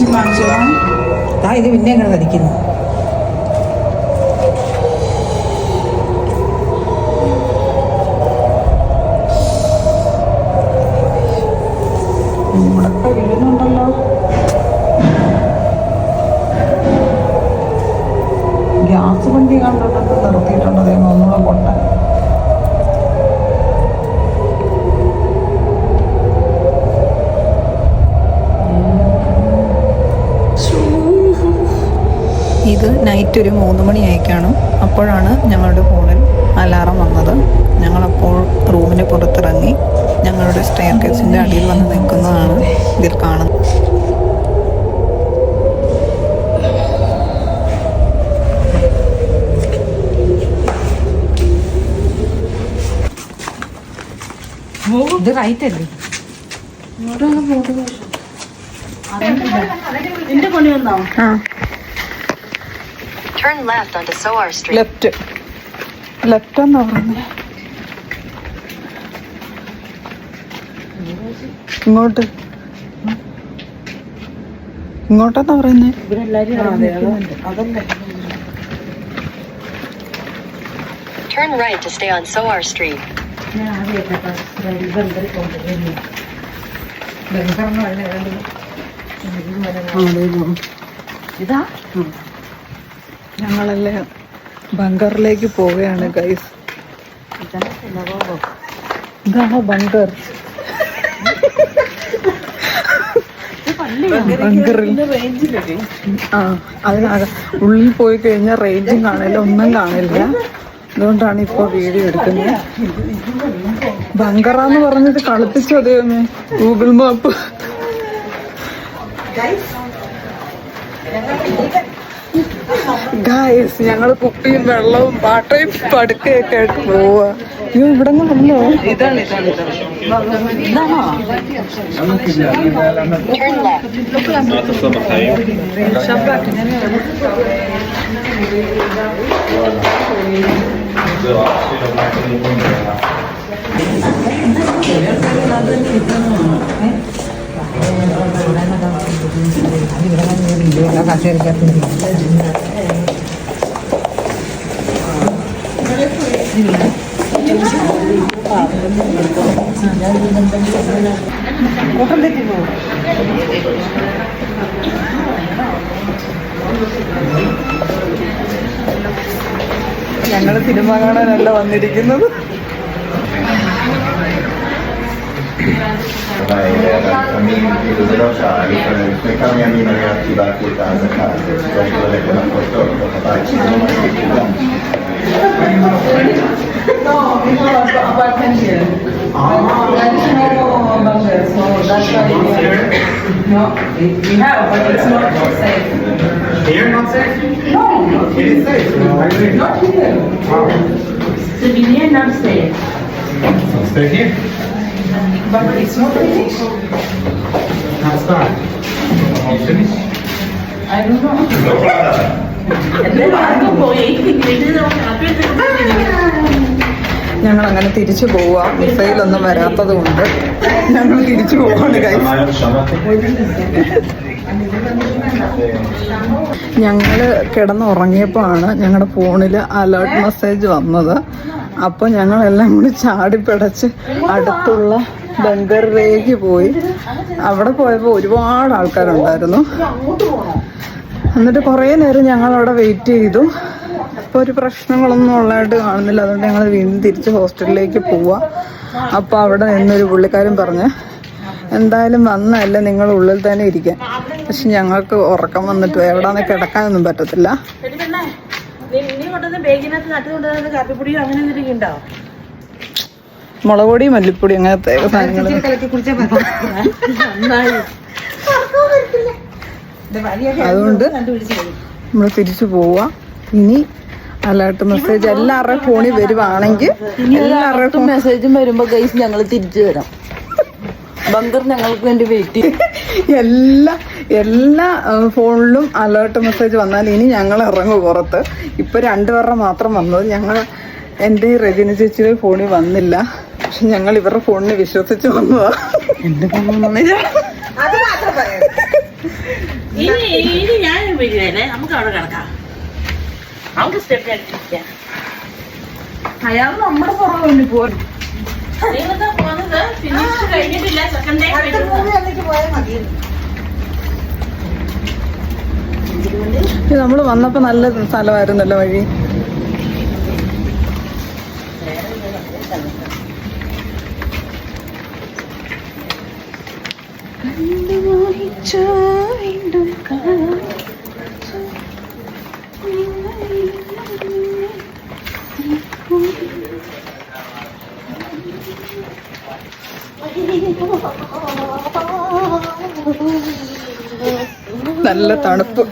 എവിടേക്ക് കാണിച്ചതാ ഇത് പിന്നെ ഇങ്ങനെ ധരിക്കുന്നു ഗ്യാസ് വണ്ടി കണ്ടിട്ടൊക്കെ നൈറ്റ് ഒരു മൂന്ന് മണിയായിക്കാണും അപ്പോഴാണ് ഞങ്ങളുടെ ഫോണിൽ അലാറം വന്നത്. ഞങ്ങളപ്പോൾ റൂമിന് പുറത്തിറങ്ങി. ഞങ്ങളുടെ സ്റ്റെയർ കേസിന്റെ അടിയിൽ വന്ന് നിൽക്കുന്നതാണ് ഇതിൽ കാണുന്നത്. ഇത് റൈറ്റ് അല്ലേ? Turn left onto Soar Street. Left left എന്നാ പറയുന്നത് ഇങ്ങോട്ട് ഇങ്ങോട്ടെന്നാ പറയുന്നേ Turn right to stay on Soar Street. ഇതാ ഞങ്ങളല്ലേ ബങ്കറിലേക്ക് പോവുകയാണ് ഗൈസ് ഇതാണോ ബങ്കർ? ബങ്കറിൽ. ആ ഉള്ളിൽ പോയി കഴിഞ്ഞാൽ റേഞ്ചും കാണില്ല ഒന്നും കാണില്ല. അതുകൊണ്ടാണ് ഇപ്പോൾ വീഡിയോ എടുക്കുന്നത്. ബങ്കറാന്ന് പറഞ്ഞിട്ട് കളിപ്പിച്ചു അതേമേ ഗൂഗിൾ മാപ്പ് ഗായ്സ് ഞങ്ങൾ കുപ്പിയും വെള്ളവും പാട്ടയും പടുക്കയൊക്കെ ആയിട്ട് പോവാ. അയ്യോ ഇവിടെ വന്നോ? ഇതാണ് ഇതാണ് ഇതാണോ. ഞങ്ങൾ സിനിമ കാണാനല്ല വന്നിരിക്കുന്നത് quelle che hanno portato a fare No, we, have, but it's not safe. Here, not safe? No, not here. It is safe. Not here. Wow. So we here, not safe. Stay here. But it's not finished. Not start. Not finished. I don't know. No problem. And then I'm going to wait. ഞങ്ങൾ അങ്ങനെ തിരിച്ചു പോവാ. മിസൈലൊന്നും വരാത്തത് കൊണ്ട് ഞങ്ങൾ തിരിച്ചു പോവാണ് കൈ ഞങ്ങൾ കിടന്നുറങ്ങിയപ്പോഴാണ് ഞങ്ങളുടെ ഫോണിൽ അലേർട്ട് മെസ്സേജ് വന്നത്. അപ്പോൾ ഞങ്ങളെല്ലാം കൂടി ചാടിപ്പിടച്ച് അടുത്തുള്ള ബങ്കറിലേക്ക് പോയി. അവിടെ പോയപ്പോൾ ഒരുപാട് ആൾക്കാരുണ്ടായിരുന്നു. എന്നിട്ട് കുറേ നേരം ഞങ്ങൾ അവിടെ വെയിറ്റ് ചെയ്തു. അപ്പോൾ ഒരു പ്രശ്നങ്ങളൊന്നും ഉള്ളതായിട്ട് കാണുന്നില്ല. അതുകൊണ്ട് ഞങ്ങൾ വീണ്ടും തിരിച്ച് ഹോസ്റ്റലിലേക്ക് പോവാം. അപ്പോൾ അവിടെ നിന്നൊരു പുള്ളിക്കാരൻ പറഞ്ഞ് എന്തായാലും വന്നല്ല നിങ്ങൾ ഉള്ളിൽ തന്നെ ഇരിക്കാൻ പക്ഷെ ഞങ്ങൾക്ക് ഉറക്കം വന്നിട്ട് എവിടെയാണെന്ന് കിടക്കാനൊന്നും പറ്റത്തില്ല. മുളക് പൊടി മല്ലിപ്പൊടി അങ്ങനത്തെ സാധനങ്ങൾ അതുകൊണ്ട് നമ്മൾ തിരിച്ചു പോവാ. ഇനി അലേർട്ട് മെസ്സേജ് എല്ലാവരുടെയും ഫോണിൽ വരുവാണെങ്കിൽ എല്ലാവരുടെ ഫോൺ മെസ്സേജും വരുമ്പോ ഗൈസ് ഞങ്ങൾ തിരിച്ചു തരാം ബങ്കർ ഞങ്ങൾക്ക് വേണ്ടി വെയിറ്റ് ചെയ്യും. എല്ലാ എല്ലാ ഫോണിലും അലേർട്ട് മെസ്സേജ് വന്നാൽ ഇനി ഞങ്ങൾ ഇറങ്ങും പുറത്ത്. ഇപ്പൊ രണ്ടുപേരുടെ മാത്രം വന്നത്. ഞങ്ങൾ എന്റെ റെജിന ചേച്ചിയുടെ ഫോണിൽ വന്നില്ല. പക്ഷെ ഞങ്ങൾ ഇവരുടെ ഫോണിന് വിശ്വസിച്ച് വന്നതാ. എന്റെ ഫോണിൽ വന്നില്ല. ഇനി ഇനി ഞാൻ നമുക്ക് അവിടെ കിടക്കാം. നമുക്ക് സ്റ്റെപ്പ് അടിച്ചിരിക്കാം. അയാൾ നമ്മുടെ പുറകെ ഡേ നമ്മൾ വന്നപ്പോ നല്ല സ്ഥലമായിരുന്നല്ലോ വഴി. നല്ല തണുപ്പ്.